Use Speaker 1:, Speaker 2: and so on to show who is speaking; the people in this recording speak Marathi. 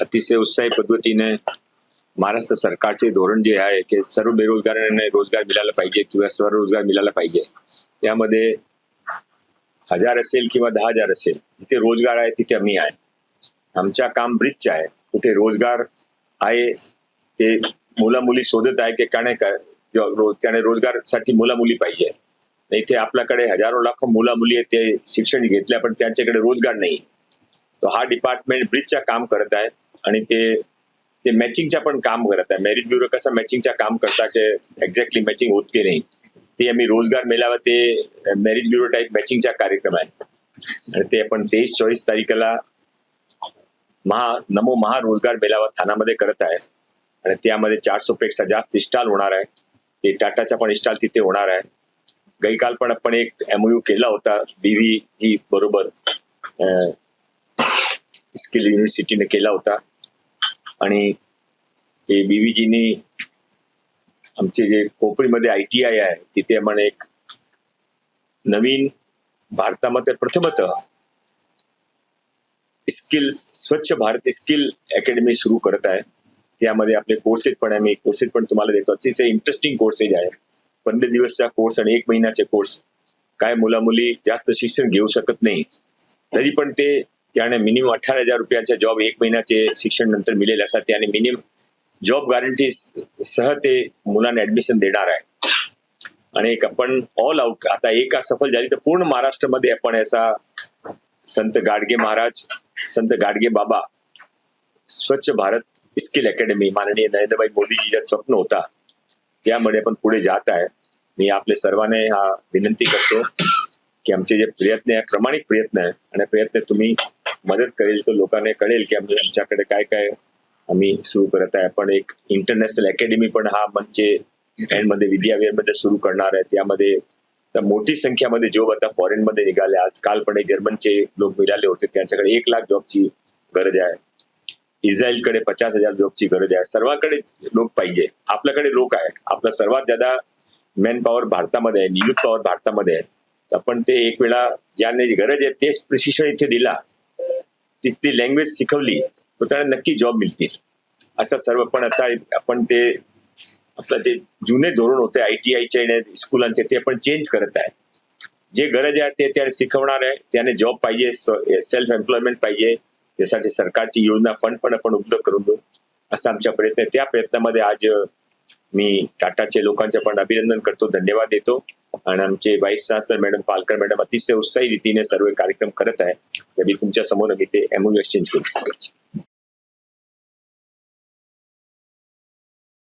Speaker 1: अतिशय उत्साही पद्धतीने महाराष्ट्र सरकारचे धोरण जे आहे की सर्व बेरोजगारांना रोजगार मिळाला पाहिजे किंवा स्वरोजगार मिळाला पाहिजे. यामध्ये हजार असेल किंवा दहा हजार असेल जिथे रोजगार आहे तिथे आम्ही आहे. आमच्या काम ब्रिजचे आहे. कुठे रोजगार आहे ते मुला मुली शोधत आहे की का नाही काय त्याने रोजगारसाठी मुला मुली पाहिजे. नाही इथे आपल्याकडे हजारो लाखो मुला मुली आहेत ते शिक्षण घेतल्या पण त्यांच्याकडे रोजगार नाही. तो हा डिपार्टमेंट ब्रिजच्या काम करत आहे. आणि ते ते मॅचिंगच्या पण काम करत आहे. मेरिट ब्युरो कसं मॅचिंगच्या काम करता ते एक्झॅक्टली मॅचिंग होत की नाही ते आम्ही रोजगार मेळावा ते मेरिट ब्युरो टाईप मॅचिंगचा कार्यक्रम आहे. आणि ते आपण तेवीस चोवीस तारखेला महा नमो महारोजगार मेळावा ठाण्यामध्ये करत आहे. आणि त्यामध्ये चारशे पेक्षा जास्त स्टॉल होणार आहे. ते टाटाचा पण स्टॉल तिथे होणार आहे. गईकाल पण आपण एक एमओयू केला होता बीव्ही जी बरोबर स्किल युनिव्हर्सिटीने केला होता. आणि ते बीव्हीजीनी आमचे जे कोपरीमध्ये आय टी आय आहे तिथे आपण एक नवीन भारतामध्ये प्रथमत स्किल स्वच्छ भारत स्किल अकॅडमी सुरू करत आहे. त्यामध्ये आपले कोर्सेस पण आम्ही कोर्सेस पण तुम्हाला देतो. अतिशय इंटरेस्टिंग कोर्सेस आहे पंधरा दिवसचा कोर्स आणि एक महिन्याचे कोर्स काय मुला मुली जास्त शिक्षण घेऊ शकत नाही तरी पण ते त्याने मिनिमम अठरा हजार रुपयाच्या जॉब एक महिन्याचे शिक्षण नंतर मिळेल असा त्याने मिनिमम जॉब गॅरंटी सह ते मुलांना ऍडमिशन देणार आहे. आणि एक आपण ऑल आउट आता एक सफल झाली तर पूर्ण महाराष्ट्रामध्ये आपण असा संत गाडगे महाराज संत गाडगे बाबा स्वच्छ भारत स्किल अकॅडमी माननीय नरेंद्रभाई मोदीजीचा स्वप्न होता. त्यामुळे आपण पुढे जात आहे. मी आपले सर्वांना हा विनंती करतो की आमचे जे प्रयत्न आहे प्रामाणिक प्रयत्न आहे आणि प्रयत्न तुम्ही मदत करेल तर लोकांना कळेल की आम्ही आमच्याकडे काय काय आम्ही सुरू करत आहे. आपण एक इंटरनॅशनल अकॅडमी पण हा म्हणजे मध्ये विद्याविहारमध्ये सुरू करणार आहे. त्यामध्ये तर मोठी संख्यामध्ये जॉब आता फॉरेन मध्ये निघाले. आज काल पण जर्मनचे लोक मिळाले होते. त्यांच्याकडे एक लाख जॉबची गरज आहे. इस्रायलकडे पचास हजार जॉबची गरज आहे. सर्वांकडे लोक पाहिजे. आपल्याकडे लोक आहे आपला सर्वात जादा मॅन पॉवर भारतामध्ये आहे नियुक्त पॉवर भारतामध्ये आहे. तर आपण ते एक वेळा ज्यांना गरज आहे तेच प्रशिक्षण इथे दिला. तिथली लँग्वेज शिकवली तर त्यांना नक्की जॉब मिळतील. असं सर्व पण आता आपण ते आपलं जे जुने धोरण होते आय टी आयचे आणि स्कूलांचे ते आपण चेंज करत आहे. जे गरज आहे ते त्याने शिकवणार आहे. त्याने जॉब पाहिजे सेल्फ एम्प्लॉयमेंट पाहिजे. त्यासाठी सरकारची योजना फंड पण आपण उपलब्ध करून देऊ. असा आमचा प्रयत्न आहे त्या प्रयत्नामध्ये आज मी टाटाचे लोकांचे पण अभिनंदन करतो धन्यवाद देतो. आणि आमचे vice chancellor madam Palkar madam अतिशय उत्साही रीतीने सर्व कार्यक्रम करत आहे. तर मी तुमच्यासमोर मी ते एमओ एक्सचेंज शकतो